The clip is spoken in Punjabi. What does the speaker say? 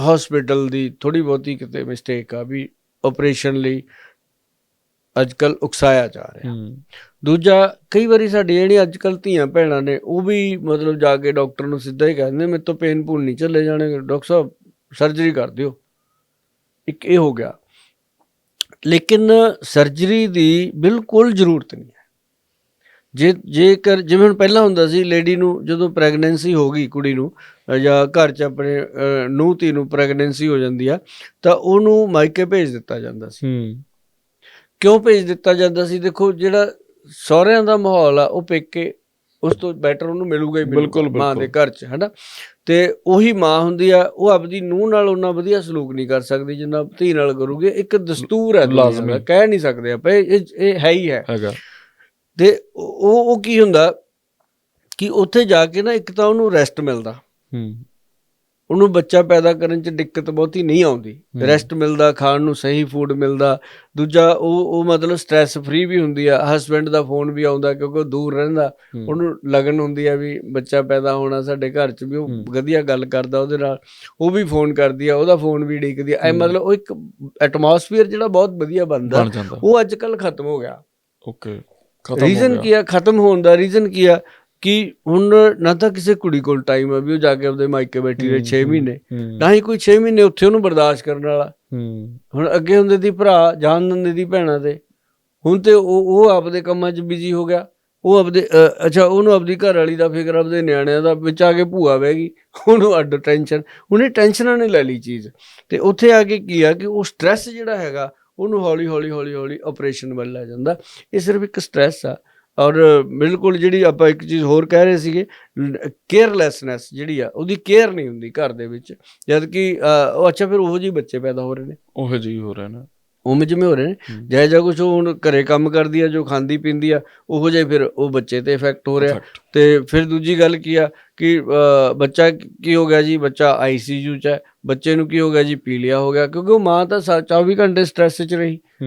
ਹਸਪੀਟਲ ਦੀ ਥੋੜੀ ਬਹੁਤੀ ਕਿਤੇ ਮਿਸਟੇਕ ਆ ਵੀ ਆਪਰੇਸ਼ਨ ਲਈ ਅੱਜਕੱਲ ਉਕਸਾਇਆ ਜਾ ਰਿਹਾ। ਦੂਜਾ ਕਈ ਵਾਰੀ ਸਾਡੀ ਜਿਹੜੀ ਅੱਜਕੱਲ ਧੀਆਂ ਭੈਣਾਂ ਨੇ ਉਹ ਵੀ ਮਤਲਬ ਜਾ ਕੇ ਡਾਕਟਰ ਨੂੰ ਸਿੱਧਾ ਹੀ ਕਹਿੰਦੇ ਮੇਰੇ ਤੋਂ ਪੇਨ ਪੂਨ ਨਹੀਂ ਚੱਲੇ ਜਾਣੇ ਡਾਕਟਰ ਸਾਹਿਬ ਸਰਜਰੀ ਕਰ ਦਿਓ। ਇੱਕ ਇਹ ਹੋ ਗਿਆ। ਲੇਕਿਨ ਸਰਜਰੀ ਦੀ ਬਿਲਕੁਲ ਜ਼ਰੂਰਤ ਨਹੀਂ ਜੇ ਜੇਕਰ ਜਿਵੇਂ ਹੁਣ ਪਹਿਲਾਂ ਹੁੰਦਾ ਸੀ ਲੇਡੀ ਨੂੰ ਜਦੋਂ ਪ੍ਰੈਗਨੈਂਸੀ ਹੋ ਗਈ ਕੁੜੀ ਨੂੰ ਜਾਂ ਘਰ 'ਚ ਆਪਣੇ ਨੂੰਹ ਧੀ ਨੂੰ ਪ੍ਰੈਗਨੈਂਸੀ ਹੋ ਜਾਂਦੀ ਆ ਤਾਂ ਉਹਨੂੰ ਮਾਇਕੇ ਭੇਜ ਦਿੱਤਾ ਜਾਂਦਾ ਸੀ। ਹੂੰ। ਕਿਉਂ ਭੇਜ ਦਿੱਤਾ ਜਾਂਦਾ ਸੀ? ਦੇਖੋ ਜਿਹੜਾ ਸਹੁਰਿਆਂ ਦਾ ਮਾਹੌਲ ਆ ਉਹ ਪੇਕੇ ਉਸ ਤੋਂ ਬੈਟਰ ਉਹਨੂੰ ਮਿਲੂਗਾ ਹੀ ਬਿਲਕੁਲ, ਮਾਂ ਦੇ। ਘਰ 'ਚ ਹੈਨਾ? ਤੇ ਉਹੀ ਮਾਂ ਹੁੰਦੀ ਆ ਉਹ ਆਪਦੀ ਨੂੰਹ ਨਾਲ ਉਹਨਾਂ ਵਧੀਆ ਸਲੂਕ ਨਹੀਂ ਕਰ ਸਕਦੀ ਜਿੰਨਾ ਧੀ ਨਾਲ ਕਰੂਗੇ ਇੱਕ ਦਸਤੂਰ ਹੈ ਲਾਜ਼ਮੀ। ਕਹਿ ਨਹੀਂ ਸਕਦੇ ਆਪਾਂ ਇਹ- ਇਹ ਹੈ ਹੀ ਹੈ। ਹੈਗਾ। ਤੇ ਉਹ ਉਹ ਕੀ ਹੁੰਦਾ ਕਿ ਉੱਥੇ ਜਾ ਕੇ ਨਾ ਇੱਕ ਤਾਂ ਉਹਨੂੰ ਰੈਸਟ ਮਿਲਦਾ। ਹੂੰ। ਉਹਨੂੰ ਬੱਚਾ ਪੈਦਾ ਕਰਨ 'ਚ ਦਿੱਕਤ ਬਹੁਤੀ ਨਹੀਂ ਆਉਂਦੀ। ਰੈਸਟ ਮਿਲਦਾ ਖਾਣ ਨੂੰ ਸਹੀ ਫੂਡ ਮਿਲਦਾ। ਦੂਜਾ ਉਹ ਉਹ ਮਤਲਬ ਸਟ੍ਰੈਸ ਫ੍ਰੀ ਵੀ ਹੁੰਦੀ ਆ। ਹਸਬੈਂਡ ਦਾ ਫੋਨ ਵੀ ਆਉਂਦਾ ਕਿਉਂਕਿ ਉਹ ਦੂਰ ਰਹਿੰਦਾ। ਉਹਨੂੰ ਲਗਨ ਹੁੰਦੀ ਆ ਵੀ ਬੱਚਾ ਪੈਦਾ ਹੋਣਾ ਸਾਡੇ ਘਰ 'ਚ ਵੀ ਉਹ। ਵਧੀਆ ਗੱਲ ਕਰਦਾ ਉਹਦੇ ਨਾਲ। ਉਹ ਵੀ ਫੋਨ ਕਰਦੀ ਆ ਉਹਦਾ ਫੋਨ ਵੀ ਡੀਕਦੀ ਆ। ਐ। ਮਤਲਬ ਉਹ ਇੱਕ ਐਟਮੋਸਫੀਅਰ ਜਿਹੜਾ ਬਹੁਤ ਵਧੀਆ ਬਣਦਾ। ਉਹ ਅੱਜ ਕੱਲ ਖਤਮ ਹੋ ਗਿਆ। ਓਕੇ ਰੀਜ਼ਨ ਕੀ ਆ? ਖਤਮ ਹੋਣ ਦਾ ਰੀਜ਼ਨ ਕੀ ਆ? ਕਿ ਹੁਣ ਨਾ ਤਾਂ ਕਿਸੇ ਕੁੜੀ ਕੋਲ ਟਾਈਮ ਆ ਵੀ ਉਹ ਜਾ ਕੇ ਆਪਦੇ ਮਾਇਕੇ ਬੈਠੀ ਰਹੇ 6 ਹੂੰ, ਮਹੀਨੇ। ਨਾ ਹੀ ਕੋਈ 6 ਮਹੀਨੇ ਉੱਥੇ ਉਹਨੂੰ ਬਰਦਾਸ਼ਤ ਕਰਨ ਵਾਲਾ। ਹੁਣ ਅੱਗੇ ਹੁੰਦੇ ਦੀ ਭਰਾ ਜਾਣ ਦਿੰਦੇ ਦੀ ਭੈਣਾਂ ਤੇ ਹੁਣ ਤੇ ਉਹ ਉਹ ਆਪਦੇ ਕੰਮਾਂ 'ਚ ਬਿਜ਼ੀ ਹੋ ਗਿਆ। ਉਹ ਆਪਦੇ ਅੱਛਾ ਉਹਨੂੰ ਆਪਦੀ ਘਰ ਵਾਲੀ ਦਾ ਫਿਕਰ ਆਪਦੇ ਨਿਆਣਿਆਂ ਦਾ ਵਿੱਚ ਆ ਕੇ ਭੂਆ ਬਹਿ ਗਈ। ਉਹਨੂੰ ਅੱਡ ਟੈਨਸ਼ਨ ਉਹਨੇ ਟੈਨਸ਼ਨਾਂ ਨੇ ਲੈ ਲਈ ਚੀਜ਼। ਤੇ ਉੱਥੇ ਆ ਕੇ ਕੀ ਆ ਕਿ ਉਹ ਸਟ੍ਰੈਸ ਜਿਹੜਾ ਹੈਗਾ ਉਹਨੂੰ ਹੌਲੀ ਹੌਲੀ ਹੌਲੀ ਹੌਲੀ ਆਪਰੇਸ਼ਨ ਵੱਲ ਲੈ ਜਾਂਦਾ। ਇਹ ਸਿਰਫ ਇੱਕ ਸਟ੍ਰੈਸ ਆ ਔਰ ਬਿਲਕੁਲ ਜਿਹੜੀ ਆਪਾਂ ਇੱਕ ਚੀਜ਼ ਹੋਰ ਕਹਿ ਰਹੇ ਸੀਗੇ ਕੇਅਰਲੈਸਨੈਸ ਜਿਹੜੀ ਆ, ਉਹਦੀ ਕੇਅਰ ਨਹੀਂ ਹੁੰਦੀ ਘਰ ਦੇ ਵਿੱਚ। ਜਦ ਕਿ ਉਹ ਅੱਛਾ, ਫਿਰ ਉਹੋ ਜਿਹੇ ਬੱਚੇ ਪੈਦਾ ਹੋ ਰਹੇ ਨੇ। ਉਹ ਜੀ ਹੋ ਰਹੇ ਨਾ। ਉਵੇਂ ਜਿਵੇਂ ਹੋ ਰਹੇ ਨੇ। ਹੂੰ। ਜੈ ਜਾ ਕੁਛ ਉਹ ਹੁਣ ਘਰੇ ਕੰਮ ਕਰਦੀ ਆ ਜੋ ਖਾਂਦੀ ਪੀਂਦੀ ਆ ਉਹੋ ਜਿਹਾ ਫਿਰ ਉਹ ਬੱਚੇ ਤੇ ਇਫੈਕਟ ਹੋ ਰਿਹਾ. ਤੇ ਫਿਰ ਦੂਜੀ ਗੱਲ ਕੀ ਆ ਕਿ ਬੱਚਾ ਕੀ ਹੋ ਗਿਆ ਜੀ? ਬੱਚਾ ਆਈਸੀਯੂ ਚ ਹੈ। ਬੱਚੇ ਨੂੰ ਕੀ ਹੋ ਗਿਆ ਜੀ? ਪੀਲੀਆ ਹੋ ਗਿਆ। ਕਿਉਂਕਿ ਉਹ ਮਾਂ ਤਾਂ ਸਾ- 24 ਘੰਟੇ ਸਟ੍ਰੈਸ 'ਚ ਰਹੀ।